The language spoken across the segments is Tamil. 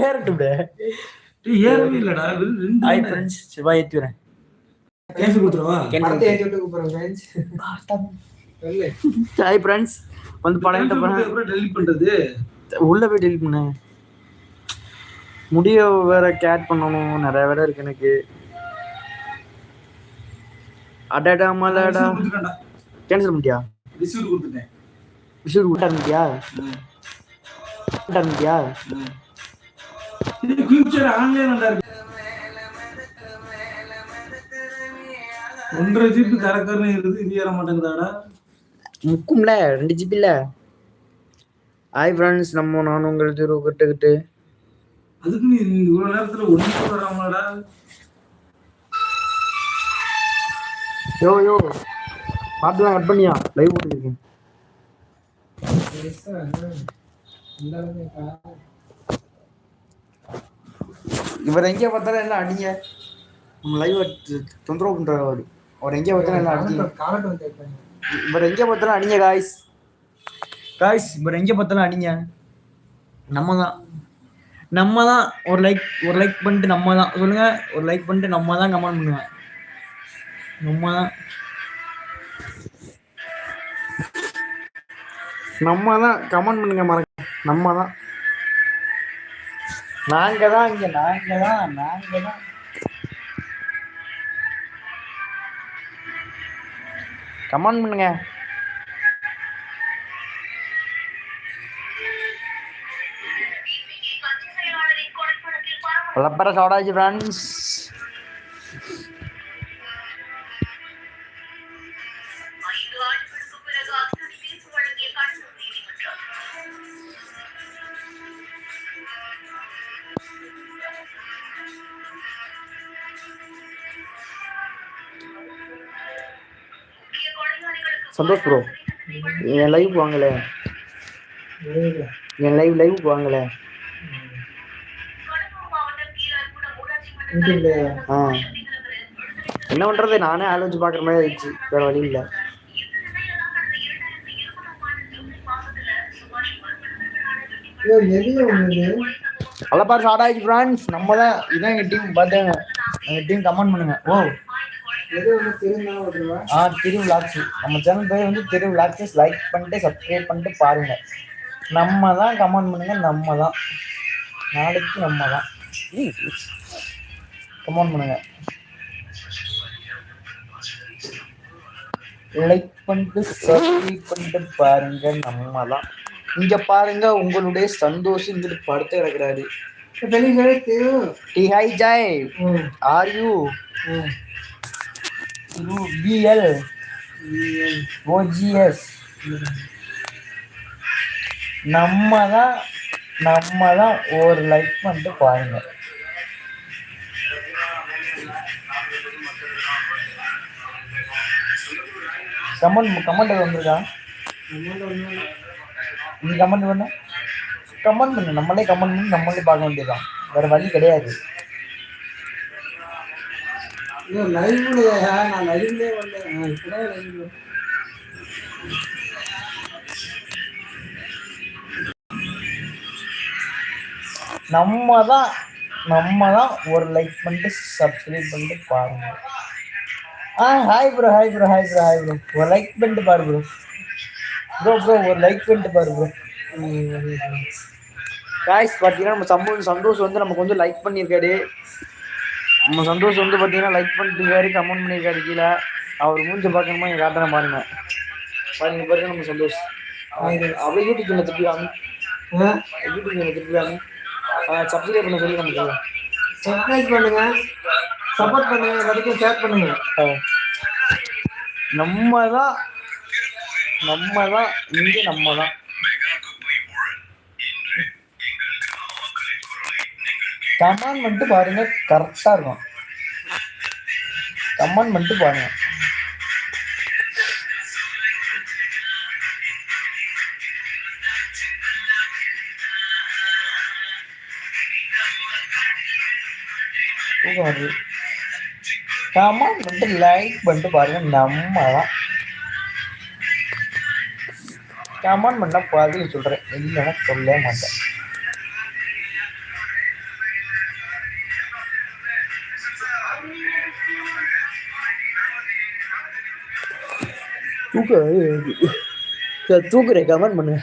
ஏறட்டும். டேய், ஏறவே இல்லடா. ஹாய். ஃப்ரெண்ட்ஸ் சிவா ஏத்தி வரேன் கேஸ் கொடுத்துருவா படத்தை ஏத்தி விட்டு கூப்பிடுறேன் friends. சொல்லு. ஹாய் ஃப்ரெண்ட்ஸ் வந்து படம் கிட்ட போறேன் அப்புறம் டெலிட் பண்றது? உள்ள போய் டெலிட் பண்ணேன் முடிய வேற கேட் பண்ணணும். நிறைய வேலை இருக்கு எனக்கு. அடடா மலடா. கேன்சல் பண்ணிட்டியா? ரிசீவ் கொடுத்துட்டேன். விஷயம் விட்டா இருந்தியா இருந்தியா ஃபியூச்சர் ஆன்லைன் நல்லா இருக்கு ஒன்றரை ஜிபி கரக்கரன்னு இருக்குது இது ஏற மாட்டேங்குதாடா. முக்கும்ல ரெண்டு ஜிபி இல்ல. ஹாய் ஃப்ரெண்ட்ஸ் நம்ம நான் உங்கள் திரு கட்டுக்கிட்டு அதுக்கு நீ இவ்வளவு நேரத்துல ஒண்ணு வராமடா யோ யோ. பாட்டுலாம் கட் பண்ணியா? லைவ் போட்டுருக்கேன் பெருசா, ஆ. இந்த அளவுக்கு இருக்கா? இவர் எங்கே பார்த்தாலும் எல்லாம் அடிங்க. நம்ம லைவ் தொந்தரவு பண்றாரு அவரு. அவர் எங்கே பார்த்தாலும் எல்லாம் அடிங்க. இவர் எங்கே பார்த்தாலும் அடிங்க காய்ஸ் காய்ஸ் இவர் எங்கே பார்த்தாலும் அடிங்க. நம்ம தான். நம்ம தான் ஒரு லைக் ஒரு லைக் பண்ணிட்டு நம்ம தான். சொல்லுங்க. ஒரு லைக் பண்ணிட்டு நம்ம தான் கமெண்ட் பண்ணுவேன் நம்ம தான். நம்ம தான் கமெண்ட் பண்ணுங்க மறக்க நம்ம தான். நாங்க தான் இங்க நாங்க தான் நாங்க தான் கமெண்ட் பண்ணுங்க பலப்பர சோடாச்சு ஃப்ரெண்ட்ஸ் சந்தோஷ் ப்ரோ என் லைவ் வாங்கல. என் லைவ் லைவ் வாங்கல. ஆ. என்ன பண்றது? நானே ஆள் பாக்குற மாதிரி ஆயிடுச்சு. வேற வழி இல்ல. ஐயோ, எதுல ஒண்ணு ஆயிடுச்சு ஃப்ரெண்ட்ஸ் நம்ம தான் இதான் என் டீம் பார்த்தேன் என் டீம் கமெண்ட் பண்ணுங்க. ஓ ஆ திரு விளாக்ஸ் நம்ம சேனல் பேர் வந்து திரு விளாக்ஸஸ் லைக் பண்ணிட்டு சப்ஸ்கிரைப் பண்ணிட்டு பாருங்க. நம்ம தான் கமெண்ட் பண்ணுங்க நம்ம தான் நாளைக்கு நம்ம தான் கமெண்ட் பண்ணுங்க. லைக் பண்ணிட்டு சப்ஸ்கிரைப் பண்ணிட்டு பாருங்க நம்ம தான் இங்க பாருங்க உங்களுடைய சந்தோஷம். இங்கிட்டு படுத்து கிடக்குறாரு. டி ஹை ஜாய் ஆர் யூ. பிஎல் ஓஜிஎஸ் நம்ம தான் நம்ம தான் ஒரு லைக் பண்ணிட்டு பாருங்க கமெண்ட் கமெண்ட் வந்திருக்கா? நீ கமெண்ட் பண்ண. கமெண்ட் பண்ணு. நம்மளே கமெண்ட் பண்ணி நம்மளே பார்க்க வேண்டியதுதான். வேற வழி கிடையாது. ஐயோ, லைவ்லயா? நான் லைவ்லயே வரல. இப்பதான் லைவ்ல. நம்ம தான் நம்ம தான் ஒரு லைக் பண்ணிட்டு சப்ஸ்கிரைப் பண்ணிட்டு பாருங்க ஆ hi bro hi bro hi bro hi bro ஒரு லைக் பண்ணிட்டு பாரு ப்ரோ ப்ரோ ப்ரோ ஒரு லைக் பண்ணிட்டு பாரு ப்ரோ காய்ஸ் பார்த்தீங்கன்னா நம்ம சம்பவம் சந்தோஷ் வந்து நமக்கு வந்து லைக் பண்ணியிருக்காரு நம்ம சந்தோஷ் வந்து பார்த்தீங்கன்னா லைக் பண்ணிருக்காரு கமெண்ட் பண்ணியிருக்காரு கீழே. அவர் மூஞ்ச பார்க்கணுமா? எங்கள் காட்டுறேன் பாருங்க. பாருங்க பாருங்க நம்ம சந்தோஷ். அப்படியே யூடியூப் சேனல் திருப்பி ஆ, யூடியூப் சேனல் திருப்பி சப்ஸ்கிரைப் பண்ண சொல்லி நமக்கு சொல்லுங்க. சப்ஸ்கிரைப் பண்ணுங்க. சப்போர்ட் பண்ணுங்க. எல்லாத்துக்கும் ஷேர் பண்ணுங்க. நம்ம தான் நம்ம தான் இங்கே நம்ம தான் கமெண்ட் மட்டும் பாருங்க கரெக்டா இருக்கும். கமெண்ட் பண்ணிட்டு பாருங்க. தூக்கம் வருது. கமெண்ட் லைக் பண்ணிட்டு பாருங்க நம்ம தான். கமெண்ட் பண்ணா பதில் சொல்றேன். இல்லைன்னா சொல்ல மாட்டேன். தூக்க தூக்குறேன் கமெண்ட் பண்ணு.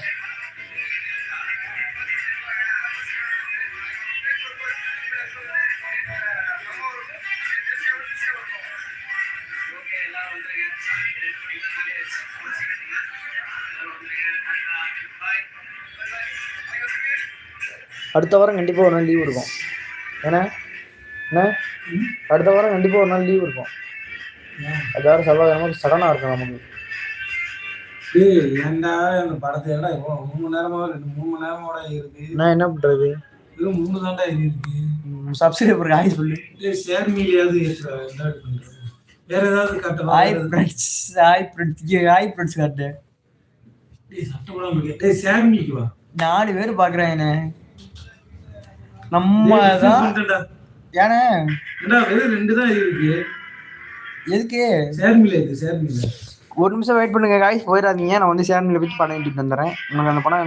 அடுத்த வாரம் கண்டிப்பா ஒரு நாள் லீவ் இருக்கும். ஏன்னா என்ன? அடுத்த வாரம் கண்டிப்பா ஒரு நாள் லீவ் இருக்கும். அதாவது செவ்வாய்க்கிழமை சடனா இருக்கும் நமக்கு. டேய் ஏன்டா அந்த படத்தை ஏன்டா மூணு மணி நேரமா ரெண்டு மூணு மணி நேரமாடா இருக்கு. நான் என்ன பண்றது? வெறும் மூணு தான்டா இருக்கு. சப்ஸ்கிரைபர் ஆய் சொல்லு. டேய் ஷேர் மீடியாவது ஏற்றுறா என்ன பண்றது? வேற ஏதாவது காட்டலாம் hi friends hi friends hi friends காட்டு. டேய் சட்டை போடாம இருக்க. டேய் ஷேர் மீக்கு வா. நாலு பேர் பாக்குறாங்க என்ன. நம்ம தான். ஏன்னா ஏன்டா வெறும் ரெண்டு தான் இருக்கு. எதுக்கு? ஷேர் ஷேர் மீல ஒரு நிமிஷம் வெயிட் பண்ணுங்க காய்ஸ் போயிடாதீங்க. நான் வந்து சேனலில் போய் படம் எடுத்துகிட்டு வந்துடுறேன். உங்களுக்கு அந்த படம்